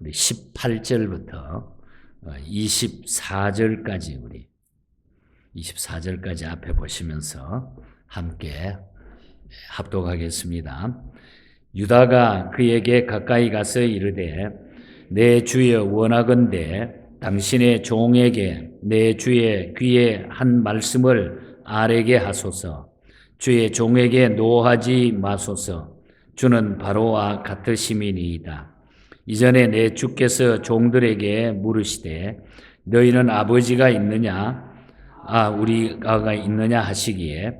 우리 18절부터 24절까지 우리 24절까지 앞에 보시면서 함께 합독하겠습니다. 유다가 그에게 가까이 가서 이르되 내 주여 원하건대 당신의 종에게 내 주의 귀에 한 말씀을 아뢰게 하소서 주의 종에게 노하지 마소서 주는 바로와 같으심이니이다. 이전에 내 주께서 종들에게 물으시되 너희는 아버지가 있느냐? 아 우리가 있느냐? 하시기에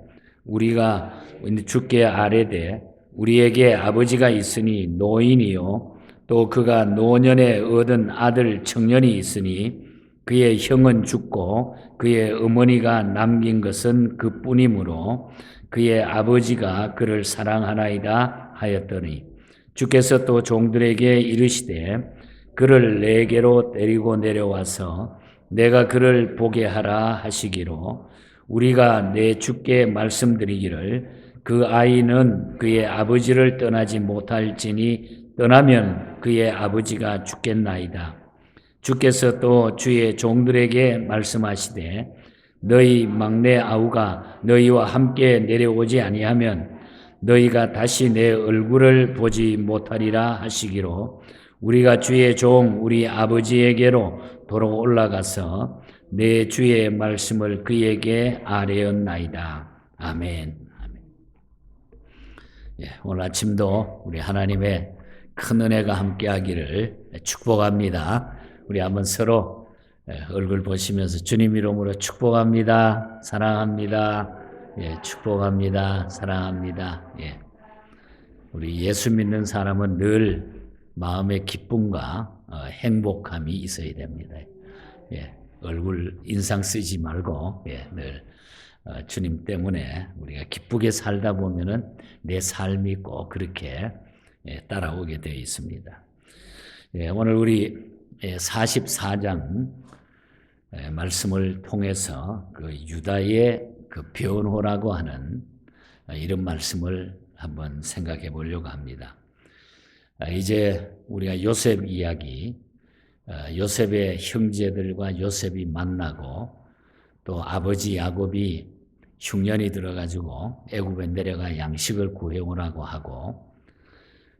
우리가 주께 아뢰되 우리에게 아버지가 있으니 노인이요. 또 그가 노년에 얻은 아들 청년이 있으니 그의 형은 죽고 그의 어머니가 남긴 것은 그뿐이므로 그의 아버지가 그를 사랑하나이다 하였더니 주께서 또 종들에게 이르시되 그를 내게로 데리고 내려와서 내가 그를 보게 하라 하시기로 우리가 내 주께 말씀드리기를 그 아이는 그의 아버지를 떠나지 못할지니 떠나면 그의 아버지가 죽겠나이다. 주께서 또 주의 종들에게 말씀하시되 너희 막내 아우가 너희와 함께 내려오지 아니하면 너희가 다시 내 얼굴을 보지 못하리라 하시기로 우리가 주의 종 우리 아버지에게로 도로 올라가서 내 주의 말씀을 그에게 아뢰었나이다. 아멘. 아멘. 예, 오늘 아침도 우리 하나님의 큰 은혜가 함께하기를 축복합니다. 우리 한번 서로 예, 얼굴 보시면서 주님 이름으로 축복합니다. 사랑합니다. 예, 축복합니다. 사랑합니다. 예. 우리 예수 믿는 사람은 늘 마음의 기쁨과 어, 행복함이 있어야 됩니다. 예, 얼굴 인상 쓰지 말고 예, 늘 어, 주님 때문에 우리가 기쁘게 살다 보면은 내 삶이 꼭 그렇게 예, 따라오게 되어 있습니다. 예, 오늘 우리 44장 예, 말씀을 통해서 그 유다의 그 변호라고 하는 이런 말씀을 한번 생각해 보려고 합니다. 아, 이제 우리가 요셉 이야기, 어, 요셉의 형제들과 요셉이 만나고 또 아버지 야곱이 흉년이 들어가지고 애굽에 내려가 양식을 구해오라고 하고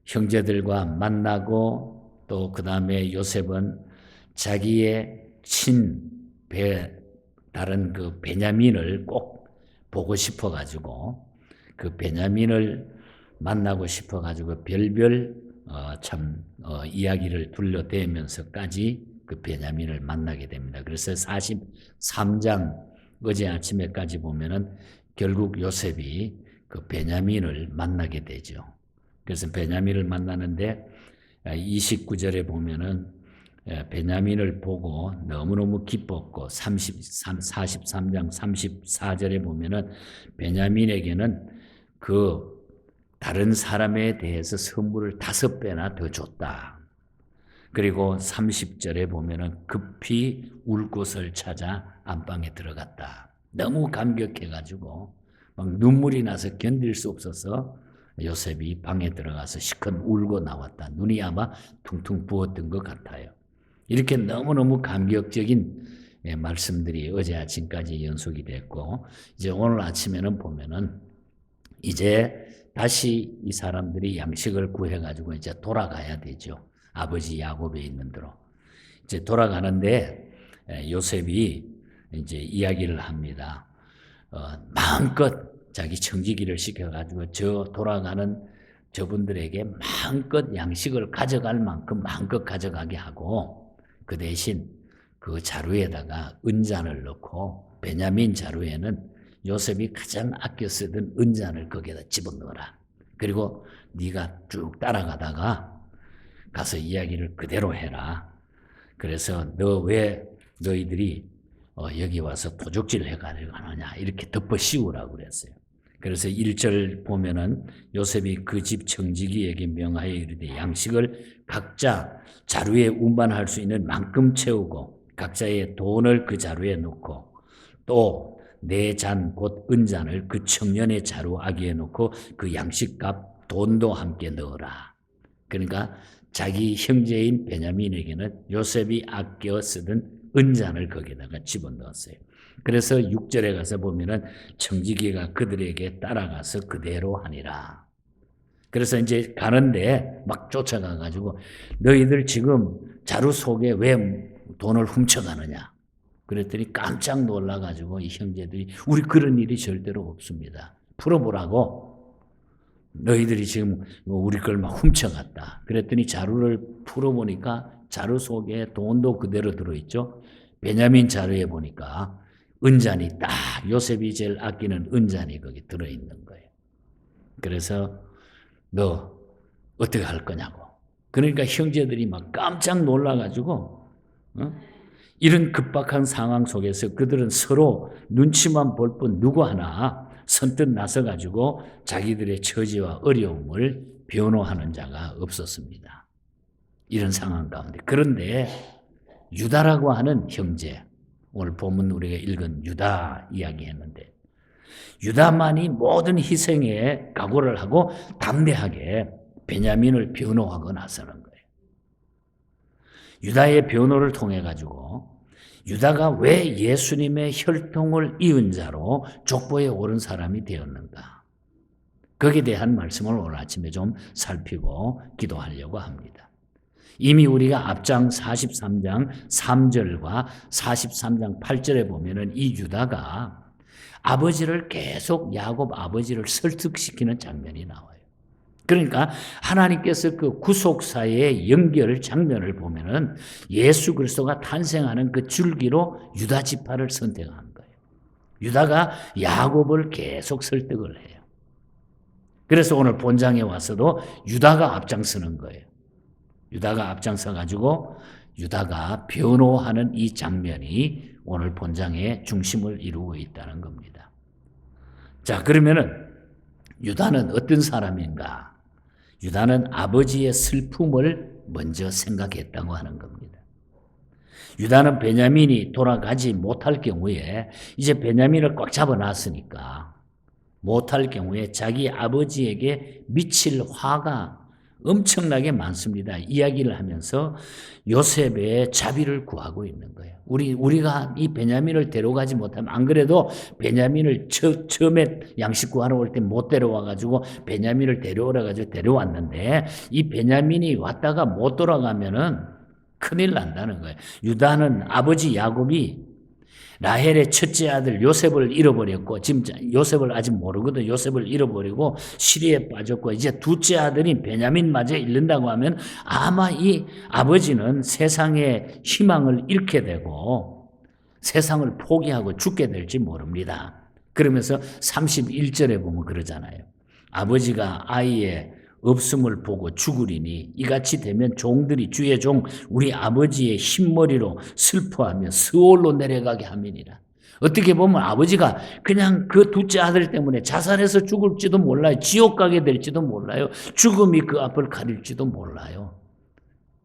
형제들과 만나고 또 그 다음에 요셉은 자기의 친배 다른 그 베냐민을 꼭 보고 싶어 가지고 그 베냐민을 만나고 싶어 가지고 별별 어, 참 어, 이야기를 둘러대면서까지 그 베냐민을 만나게 됩니다. 그래서 43장 어제 아침에까지 보면은 결국 요셉이 그 베냐민을 만나게 되죠. 그래서 베냐민을 만나는데 29절에 보면은 베냐민을 보고 너무너무 기뻤고 33, 43장 34절에 보면은 베냐민에게는 그 다른 사람에 대해서 선물을 다섯 배나 더 줬다. 그리고 30절에 보면은 급히 울 곳을 찾아 안방에 들어갔다. 너무 감격해가지고 막 눈물이 나서 견딜 수 없어서 요셉이 방에 들어가서 시큰 울고 나왔다. 눈이 아마 퉁퉁 부었던 것 같아요. 이렇게 너무너무 감격적인 예, 말씀들이 어제 아침까지 연속이 됐고, 이제 오늘 아침에는 보면은 이제 다시 이 사람들이 양식을 구해 가지고 이제 돌아가야 되죠. 아버지 야곱에 있는 대로. 이제 돌아가는데 예, 요셉이 이제 이야기를 합니다. 어, 마음껏 자기 청지기를 시켜 가지고 저 돌아가는 저분들에게 마음껏 양식을 가져갈 만큼 마음껏 가져가게 하고 그 대신 그 자루에다가 은잔을 넣고 베냐민 자루에는 요셉이 가장 아껴 쓰던 은잔을 거기에다 집어넣어라. 그리고 네가 쭉 따라가다가 가서 이야기를 그대로 해라. 그래서 너 왜 너희들이 어, 여기 와서 도적질 해가지고 하느냐 이렇게 덮어 씌우라고 그랬어요. 그래서 1절 보면은 요셉이 그 집 청지기에게 명하여 이르되 양식을 각자 자루에 운반할 수 있는 만큼 채우고 각자의 돈을 그 자루에 넣고 또네잔곧 은잔을 그 청년의 자루 아기에 넣고 그 양식값 돈도 함께 넣어라. 그러니까 자기 형제인 베냐민에게는 요셉이 아껴 쓰던 은잔을 거기다가 집어넣었어요. 그래서 6절에 가서 보면은 청지기가 그들에게 따라가서 그대로 하니라. 그래서 이제 가는데 막 쫓아가 가지고 너희들 지금 자루 속에 왜 돈을 훔쳐가느냐? 그랬더니 깜짝 놀라 가지고 이 형제들이 우리 그런 일이 절대로 없습니다. 풀어보라고. 너희들이 지금 뭐 우리 걸 막 훔쳐갔다. 그랬더니 자루를 풀어보니까 자루 속에 돈도 그대로 들어있죠. 베냐민 자루에 보니까 은잔이 딱 요셉이 제일 아끼는 은잔이 거기 들어 있는 거예요. 그래서 너 어떻게 할 거냐고. 그러니까 형제들이 막 깜짝 놀라가지고 어? 이런 급박한 상황 속에서 그들은 서로 눈치만 볼 뿐 누구 하나 선뜻 나서가지고 자기들의 처지와 어려움을 변호하는 자가 없었습니다. 이런 상황 가운데. 그런데 유다라고 하는 형제, 오늘 본문 우리가 읽은 유다 이야기했는데, 유다만이 모든 희생에 각오를 하고 담대하게 베냐민을 변호하고 나서는 거예요. 유다의 변호를 통해 가지고 유다가 왜 예수님의 혈통을 이은 자로 족보에 오른 사람이 되었는가? 거기에 대한 말씀을 오늘 아침에 좀 살피고 기도하려고 합니다. 이미 우리가 앞장 43장 3절과 43장 8절에 보면은 이 유다가 아버지를 계속 야곱 아버지를 설득시키는 장면이 나와요. 그러니까 하나님께서 그 구속사의 연결 장면을 보면은 예수 그리스도가 탄생하는 그 줄기로 유다 지파를 선택한 거예요. 유다가 야곱을 계속 설득을 해요. 그래서 오늘 본장에 와서도 유다가 앞장서는 거예요. 유다가 앞장서 가지고 유다가 변호하는 이 장면이 오늘 본장의 중심을 이루고 있다는 겁니다. 자, 그러면은 유다는 어떤 사람인가? 유다는 아버지의 슬픔을 먼저 생각했다고 하는 겁니다. 유다는 베냐민이 돌아가지 못할 경우에 이제 베냐민을 꽉 잡아놨으니까 못할 경우에 자기 아버지에게 미칠 화가 엄청나게 많습니다. 이야기를 하면서 요셉의 자비를 구하고 있는 거예요. 우리 우리가 이 베냐민을 데려가지 못하면 안 그래도 베냐민을 처, 처음에 양식 구하러 올 때 못 데려와 가지고 베냐민을 데려오라 가지고 데려왔는데 이 베냐민이 왔다가 못 돌아가면은 큰일 난다는 거예요. 유다는 아버지 야곱이 라헬의 첫째 아들 요셉을 잃어버렸고 지금 요셉을 아직 모르거든 요셉을 잃어버리고 시리에 빠졌고 이제 둘째 아들인 베냐민마저 잃는다고 하면 아마 이 아버지는 세상의 희망을 잃게 되고 세상을 포기하고 죽게 될지 모릅니다. 그러면서 31절에 보면 그러잖아요. 아버지가 아이의 없음을 보고 죽으리니 이같이 되면 종들이 주의 종 우리 아버지의 흰머리로 슬퍼하며 스올로 내려가게 함이니라. 어떻게 보면 아버지가 그냥 그 둘째 아들 때문에 자살해서 죽을지도 몰라요. 지옥 가게 될지도 몰라요. 죽음이 그 앞을 가릴지도 몰라요.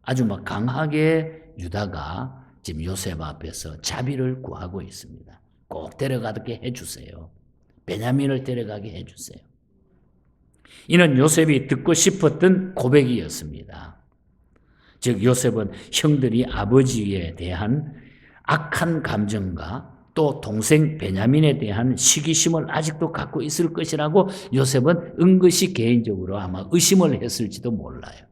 아주 막 강하게 유다가 지금 요셉 앞에서 자비를 구하고 있습니다. 꼭 데려가게 해주세요. 베냐민을 데려가게 해주세요. 이는 요셉이 듣고 싶었던 고백이었습니다. 즉 요셉은 형들이 아버지에 대한 악한 감정과 또 동생 베냐민에 대한 시기심을 아직도 갖고 있을 것이라고 요셉은 은근히 개인적으로 아마 의심을 했을지도 몰라요.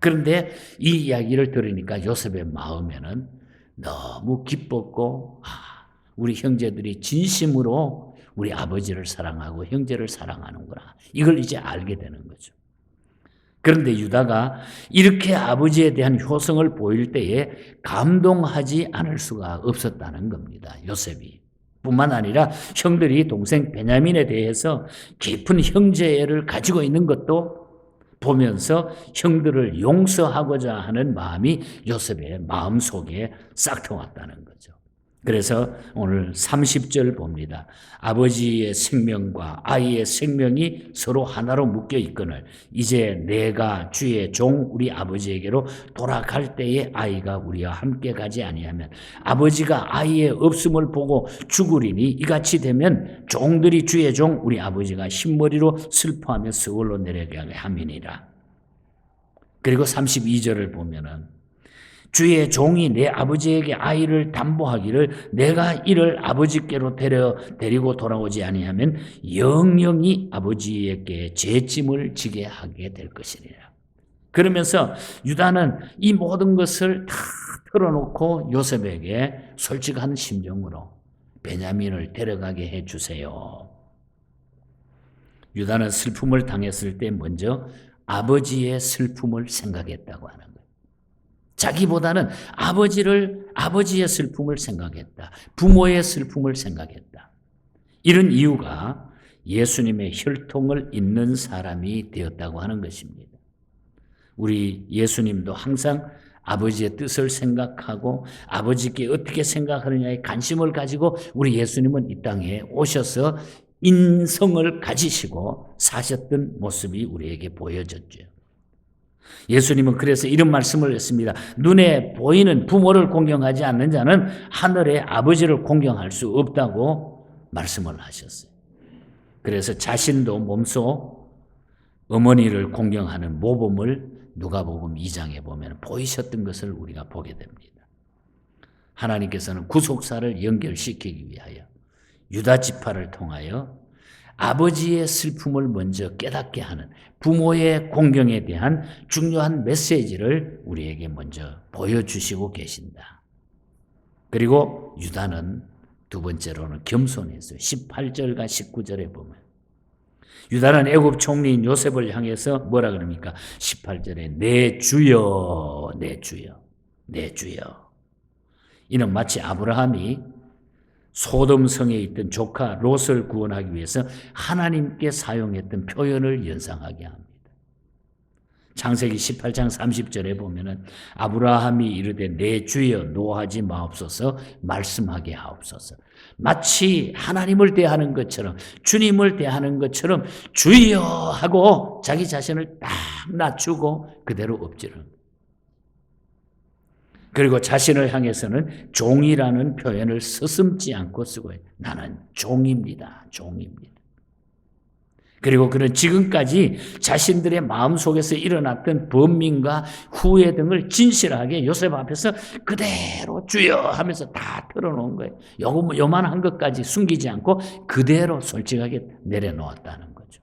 그런데 이 이야기를 들으니까 요셉의 마음에는 너무 기뻤고 아, 우리 형제들이 진심으로 우리 아버지를 사랑하고 형제를 사랑하는구나. 이걸 이제 알게 되는 거죠. 그런데 유다가 이렇게 아버지에 대한 효성을 보일 때에 감동하지 않을 수가 없었다는 겁니다. 요셉이. 뿐만 아니라 형들이 동생 베냐민에 대해서 깊은 형제를 가지고 있는 것도 보면서 형들을 용서하고자 하는 마음이 요셉의 마음 속에 싹 통왔다는 거죠. 그래서 오늘 30절 봅니다. 아버지의 생명과 아이의 생명이 서로 하나로 묶여 있거늘 이제 내가 주의 종 우리 아버지에게로 돌아갈 때에 아이가 우리와 함께 가지 아니하면 아버지가 아이의 없음을 보고 죽으리니 이같이 되면 종들이 주의 종 우리 아버지가 흰머리로 슬퍼하며 서울로 내려가게 함이니라. 그리고 32절을 보면은 주의 종이 내 아버지에게 아이를 담보하기를 내가 이를 아버지께로 데려 데리고 돌아오지 아니하면 영영이 아버지에게 죄짐을 지게 하게 될 것이니라. 그러면서 유다는 이 모든 것을 다 털어놓고 요셉에게 솔직한 심정으로 베냐민을 데려가게 해 주세요. 유다는 슬픔을 당했을 때 먼저 아버지의 슬픔을 생각했다고 하는 거예요. 자기보다는 아버지를 아버지의 슬픔을 생각했다. 부모의 슬픔을 생각했다. 이런 이유가 예수님의 혈통을 잇는 사람이 되었다고 하는 것입니다. 우리 예수님도 항상 아버지의 뜻을 생각하고 아버지께 어떻게 생각하느냐에 관심을 가지고 우리 예수님은 이 땅에 오셔서 인성을 가지시고 사셨던 모습이 우리에게 보여졌죠. 예수님은 그래서 이런 말씀을 했습니다. 눈에 보이는 부모를 공경하지 않는 자는 하늘의 아버지를 공경할 수 없다고 말씀을 하셨어요. 그래서 자신도 몸소 어머니를 공경하는 모범을 누가복음 2장에 보면 보이셨던 것을 우리가 보게 됩니다. 하나님께서는 구속사를 연결시키기 위하여 유다 지파를 통하여 아버지의 슬픔을 먼저 깨닫게 하는 부모의 공경에 대한 중요한 메시지를 우리에게 먼저 보여주시고 계신다. 그리고 유다는 두 번째로는 겸손했어요. 18절과 19절에 보면 유다는 애굽 총리인 요셉을 향해서 뭐라 그럽니까? 18절에 내 주여 내 주여 내 주여 이는 마치 아브라함이 소돔성에 있던 조카 롯을 구원하기 위해서 하나님께 사용했던 표현을 연상하게 합니다. 창세기 18장 30절에 보면은 아브라함이 이르되 내 주여 노하지 마옵소서 말씀하게 하옵소서. 마치 하나님을 대하는 것처럼 주님을 대하는 것처럼 주여 하고 자기 자신을 딱 낮추고 그대로 엎지는 그리고 자신을 향해서는 종이라는 표현을 서슴지 않고 쓰고 나는 종입니다. 종입니다. 그리고 그는 지금까지 자신들의 마음속에서 일어났던 범민과 후회 등을 진실하게 요셉 앞에서 그대로 주여 하면서 다 털어놓은 거예요. 요거, 요만한 것까지 숨기지 않고 그대로 솔직하게 내려놓았다는 거죠.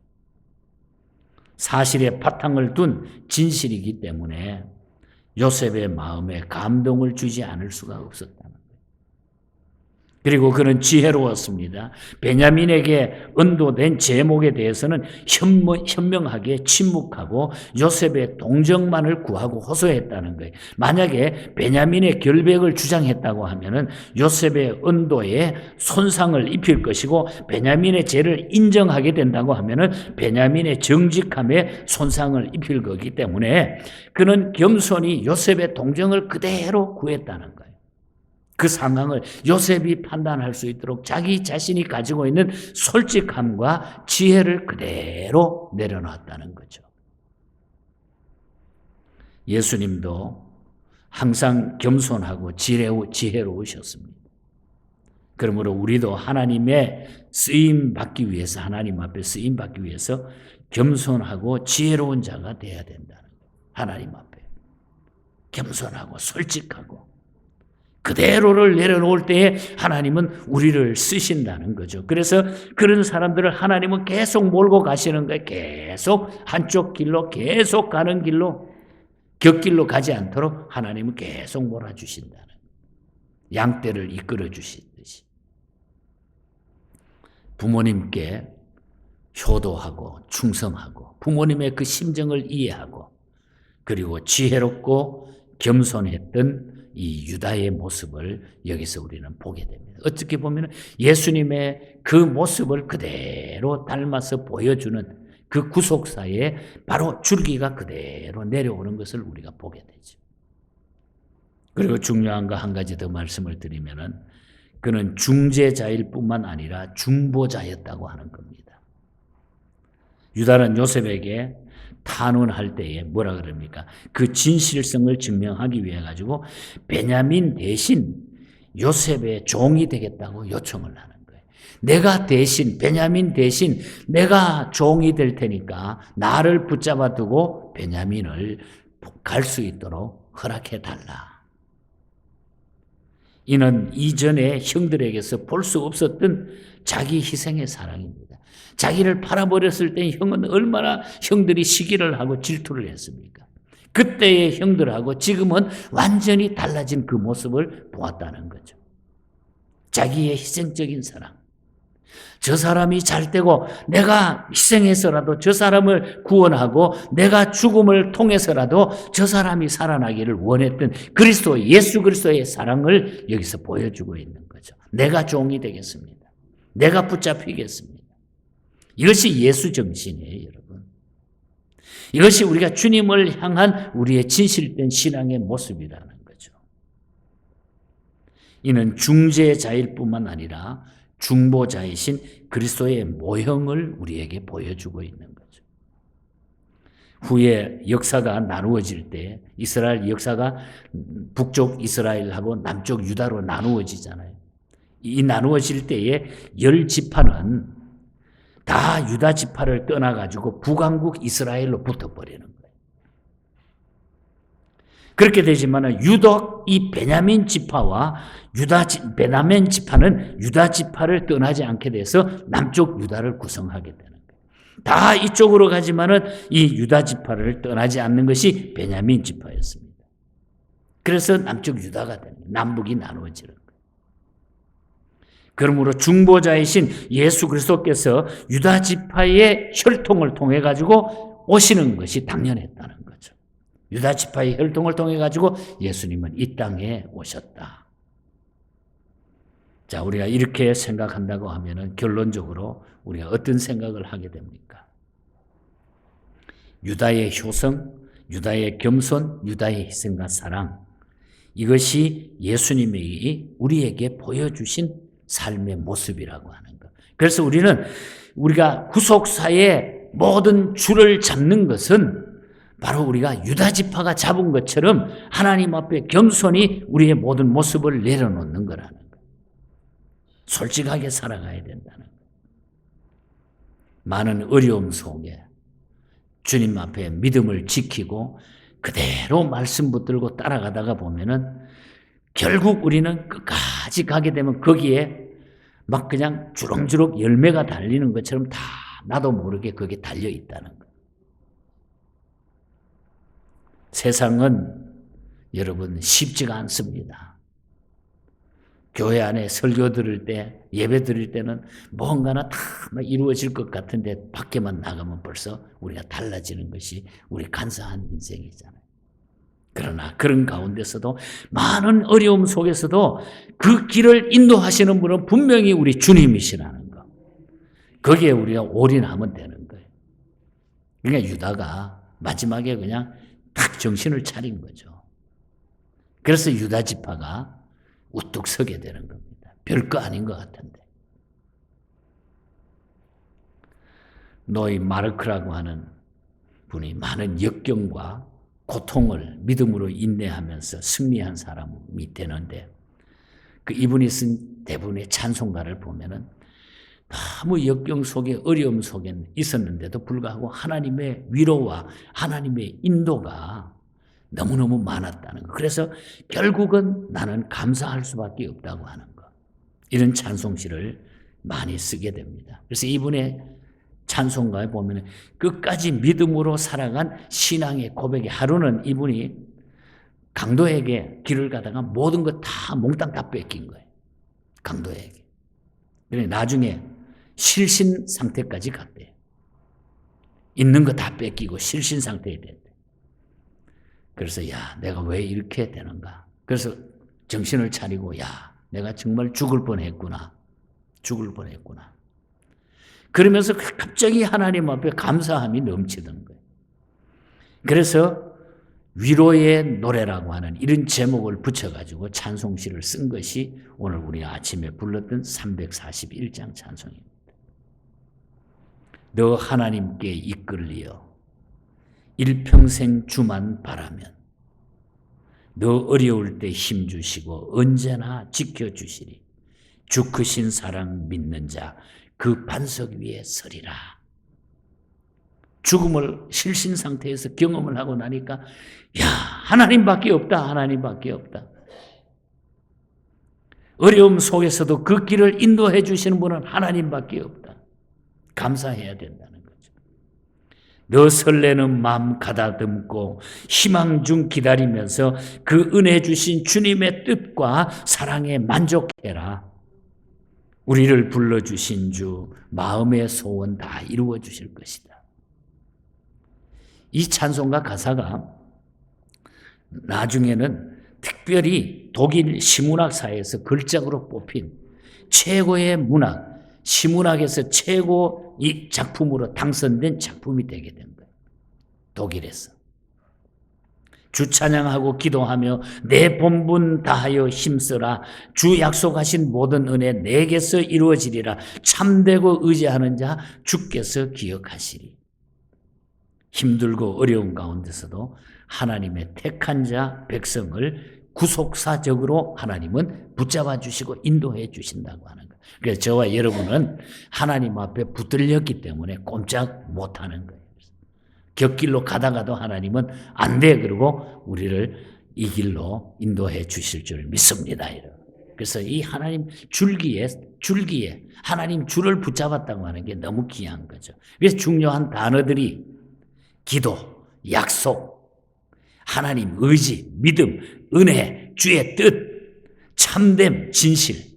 사실의 바탕을 둔 진실이기 때문에 요셉의 마음에 감동을 주지 않을 수가 거예요. 그리고 그는 지혜로웠습니다. 베냐민에게 언도된 제목에 대해서는 현명, 하게 침묵하고 요셉의 동정만을 구하고 호소했다는 거예요. 만약에 베냐민의 결백을 주장했다고 하면은 요셉의 언도에 손상을 입힐 것이고 베냐민의 죄를 인정하게 된다고 하면은 베냐민의 정직함에 손상을 입힐 거기 때문에 그는 겸손히 요셉의 동정을 그대로 구했다는 거예요. 그 상황을 요셉이 판단할 수 있도록 자기 자신이 가지고 있는 솔직함과 지혜를 그대로 내려놨다는 거죠. 예수님도 항상 겸손하고 지혜로우셨습니다. 그러므로 우리도 하나님의 쓰임 받기 위해서 하나님 앞에 쓰임 받기 위해서 겸손하고 지혜로운 자가 되어야 된다는 거예요. 하나님 앞에 겸손하고 솔직하고 그대로를 내려놓을 때에 하나님은 우리를 쓰신다는 거죠. 그래서 그런 사람들을 하나님은 계속 몰고 가시는 거예요. 계속 한쪽 길로 계속 가는 길로 곁길로 가지 않도록 하나님은 계속 몰아주신다는 양떼를 이끌어 주시듯이 부모님께 효도하고 충성하고 부모님의 그 심정을 이해하고 그리고 지혜롭고 겸손했던 이 유다의 모습을 여기서 우리는 보게 됩니다. 어떻게 보면 예수님의 그 모습을 그대로 닮아서 보여주는 그 구속사에 바로 줄기가 그대로 내려오는 것을 우리가 보게 되죠. 그리고 중요한 거 한 가지 더 말씀을 드리면은 그는 중재자일 뿐만 아니라 중보자였다고 하는 겁니다. 유다는 요셉에게 탄원할 때에 뭐라 그럽니까? 그 진실성을 증명하기 위해 가지고 베냐민 대신 요셉의 종이 되겠다고 요청을 하는 거예요. 내가 대신 베냐민 대신 내가 종이 될 테니까 나를 붙잡아 두고 베냐민을 갈 수 있도록 허락해 달라. 이는 이전에 형들에게서 볼 수 없었던 자기 희생의 사랑입니다. 자기를 팔아버렸을 때 형은 얼마나 형들이 시기를 하고 질투를 했습니까? 그때의 형들하고 지금은 완전히 달라진 그 모습을 보았다는 거죠. 자기의 희생적인 사랑. 저 사람이 잘 되고 내가 희생해서라도 저 사람을 구원하고 내가 죽음을 통해서라도 저 사람이 살아나기를 원했던 그리스도 예수 그리스도의 사랑을 여기서 보여주고 있는 거죠. 내가 종이 되겠습니다. 내가 붙잡히겠습니다. 이것이 예수 정신이에요, 여러분. 이것이 우리가 주님을 향한 우리의 진실된 신앙의 모습이라는 거죠. 이는 중재자일 뿐만 아니라 중보자이신 그리스도의 모형을 우리에게 보여주고 있는 거죠. 후에 역사가 나누어질 때 이스라엘 역사가 북쪽 이스라엘하고 남쪽 유다로 나누어지잖아요. 이 나누어질 때에 열 지파는 다 유다 지파를 떠나 가지고 북왕국 이스라엘로 붙어 버리는 거예요. 그렇게 되지만 유독 이 베냐민 지파와 유다 지, 베냐민 지파는 유다 지파를 떠나지 않게 돼서 남쪽 유다를 구성하게 되는 거예요. 다 이쪽으로 가지만은 이 유다 지파를 떠나지 않는 것이 베냐민 지파였습니다. 그래서 남쪽 유다가 거예요. 남북이 나누어지는. 그러므로 중보자이신 예수 그리스도께서 유다 지파의 혈통을 통해 가지고 오시는 것이 당연했다는 거죠. 유다 지파의 혈통을 통해 가지고 예수님은 이 땅에 오셨다. 자, 우리가 이렇게 생각한다고 하면은 결론적으로 우리가 어떤 생각을 하게 됩니까? 유다의 효성, 유다의 겸손, 유다의 희생과 사랑. 이것이 예수님이 우리에게 보여주신 삶의 모습이라고 하는 것. 그래서 우리는 우리가 구속사의 모든 줄을 잡는 것은 바로 우리가 유다 지파가 잡은 것처럼 하나님 앞에 겸손히 우리의 모든 모습을 내려놓는 거라는 거. 솔직하게 살아가야 된다는 거. 많은 어려움 속에 주님 앞에 믿음을 지키고 그대로 말씀 붙들고 따라가다가 보면은 결국 우리는 끝까지 가게 되면 거기에 막 그냥 주렁주렁 열매가 달리는 것처럼 다 나도 모르게 거기에 달려 있다는 거. 세상은 여러분 쉽지가 않습니다. 교회 안에 설교 들을 때, 예배 드릴 때는 뭔가나 다 이루어질 것 같은데 밖에만 나가면 벌써 우리가 달라지는 것이 우리 간사한 인생이잖아요. 그러나 그런 가운데서도 많은 어려움 속에서도 그 길을 인도하시는 분은 분명히 우리 주님이시라는 거. 거기에 우리가 올인하면 되는 거예요. 그러니까 유다가 마지막에 그냥 탁 정신을 차린 거죠. 그래서 유다 지파가 우뚝 서게 되는 겁니다. 별거 아닌 것 같은데. 노이 마르크라고 하는 분이 많은 역경과 고통을 믿음으로 인내하면서 승리한 사람이 되는데 그 이분이 쓴 대부분의 찬송가를 보면은 너무 역경 속에 어려움 속에 있었는데도 불구하고 하나님의 위로와 하나님의 인도가 너무너무 많았다는 거. 그래서 결국은 나는 감사할 수밖에 없다고 하는 거. 이런 찬송시를 많이 쓰게 됩니다. 그래서 이분의 찬송가에 보면 끝까지 믿음으로 살아간 신앙의 고백이 하루는 이분이 강도에게 길을 가다가 모든 것 다 몽땅 다 뺏긴 거예요. 강도에게. 그래 나중에 실신 상태까지 갔대요. 있는 거 다 뺏기고 실신 상태에 됐대. 그래서 야, 내가 왜 이렇게 되는가? 그래서 정신을 차리고 야, 내가 정말 죽을 뻔했구나. 죽을 뻔했구나. 그러면서 갑자기 하나님 앞에 감사함이 넘치던 거예요. 그래서 위로의 노래라고 하는 이런 제목을 붙여가지고 찬송시를 쓴 것이 오늘 우리 아침에 불렀던 341장 찬송입니다. 너 하나님께 이끌리어 일평생 주만 바라면 너 어려울 때 힘 주시고 언제나 지켜주시리. 주 크신 사랑 믿는 자 그 반석 위에 서리라. 죽음을 실신 상태에서 경험을 하고 나니까 야 하나님밖에 없다 하나님밖에 없다. 어려움 속에서도 그 길을 인도해 주시는 분은 하나님밖에 없다. 감사해야 된다는 거죠. 너 설레는 마음 가다듬고 희망 중 기다리면서 그 은혜 주신 주님의 뜻과 사랑에 만족해라. 우리를 불러주신 주 마음의 소원 다 이루어 주실 것이다. 이 찬송가 가사가 나중에는 특별히 독일 시문학사에서 걸작으로 뽑힌 최고의 문학, 시문학에서 최고 이 작품으로 당선된 작품이 되게 된 거예요. 독일에서. 주 찬양하고 기도하며 내 본분 다하여 힘쓰라 주 약속하신 모든 은혜 내게서 이루어지리라 참되고 의지하는 자 주께서 기억하시리 힘들고 어려운 가운데서도 하나님의 택한 자 백성을 구속사적으로 하나님은 붙잡아 주시고 인도해 주신다고 하는 거예요. 그래서 저와 여러분은 하나님 앞에 붙들렸기 때문에 꼼짝 못 하는 거예요. 곁길로 가다가도 하나님은 안 돼 그러고 우리를 이 길로 인도해 주실 줄 믿습니다. 그래서 이 하나님 줄기에 줄기에 하나님 줄을 붙잡았다고 하는 게 너무 귀한 거죠. 그래서 중요한 단어들이 기도, 약속, 하나님 의지, 믿음, 은혜, 주의 뜻, 참됨, 진실.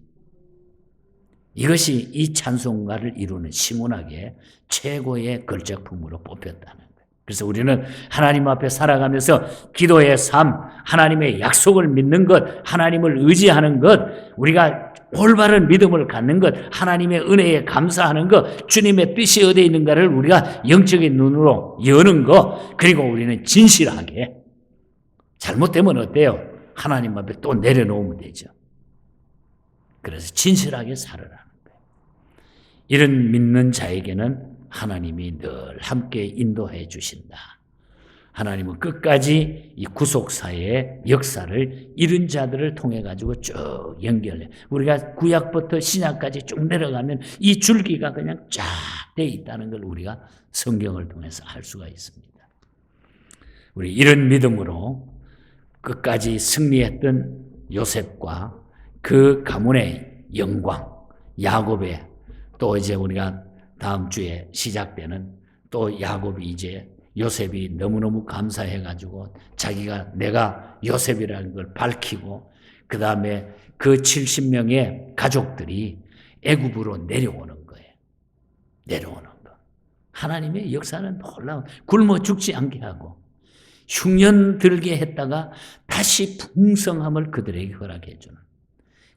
이것이 이 찬송가를 이루는 시문학의 최고의 걸작품으로 뽑혔다는. 그래서 우리는 하나님 앞에 살아가면서 기도의 삶, 하나님의 약속을 믿는 것, 하나님을 의지하는 것, 우리가 올바른 믿음을 갖는 것, 하나님의 은혜에 감사하는 것, 주님의 뜻이 어디에 있는가를 우리가 영적인 눈으로 여는 것, 그리고 우리는 진실하게 잘못되면 어때요? 하나님 앞에 또 내려놓으면 되죠. 그래서 진실하게 살아라는 거예요. 이런 믿는 자에게는 하나님이 늘 함께 인도해 주신다. 하나님은 끝까지 이 구속사의 역사를 이른 자들을 통해 가지고 쭉 연결해. 우리가 구약부터 신약까지 쭉 내려가면 이 줄기가 그냥 쫙 돼 있다는 걸 우리가 성경을 통해서 알 수가 있습니다. 우리 이런 믿음으로 끝까지 승리했던 요셉과 그 가문의 영광, 야곱의 또 이제 우리가 다음 주에 시작되는 또 야곱이 이제 요셉이 너무너무 감사해 가지고 자기가 내가 요셉이라는 걸 밝히고 그 다음에 그 70명의 가족들이 애굽으로 내려오는 거예요. 내려오는 거. 하나님의 역사는 놀라운 굶어 죽지 않게 하고 흉년 들게 했다가 다시 풍성함을 그들에게 허락해 주는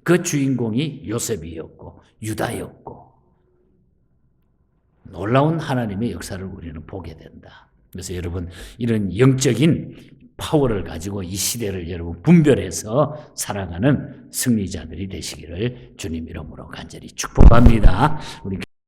그 주인공이 요셉이었고 유다였고 놀라운 하나님의 역사를 우리는 보게 된다. 그래서 여러분 이런 영적인 파워를 가지고 이 시대를 여러분 분별해서 살아가는 승리자들이 되시기를 주님 이름으로 간절히 축복합니다. 우리